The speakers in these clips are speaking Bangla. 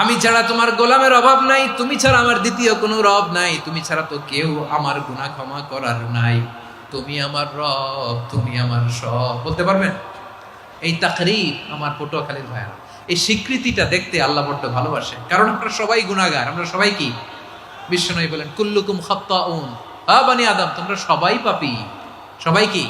আমি ছাড়া তোমার গোলামের অভাব নাই, তুমি ছাড়া আমার দ্বিতীয় কোনো রব নাই, তুমি ছাড়া তো কেউ আমার গুনাহ ক্ষমা করার নাই। তুমি আমার রব, তুমি আমার সব। বলতে পারবেন? এই তাকরির আমার পটুয়াখালীর ভাইয়া এই স্বীকৃতিটা দেখতে আল্লাহ বড্ড ভালোবাসে, কারণ আমরা সবাই গুণাগার আমরা সবাই কি? বিশ্বনবী বলেন, কুল্লুকুম খাত্তাউন। আ বানি আদম, তোমরা সবাই পাপি। সবাই কি?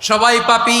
সবাই পাপী।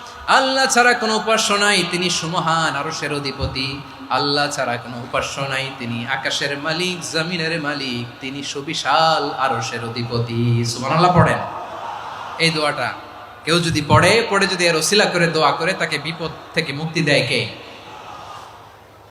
আল্লাহ ছাড়া কোনো উপাস্য নাই, তিনি সুমহান আরসের অধিপতি। আল্লাহ ছাড়া কোনো উপাস্য নাই, তিনি আকাশের মালিক, জমিনের মালিক, তিনি সুবিশাল আরশের অধিপতি। সুমান আল্লাহ পড়েন। এই দোয়াটা কেউ যদি পড়ে পড়ে যদি এর ওসিলা করে, দোয়া করে, তাকে বিপদ থেকে মুক্তি দেয় কে?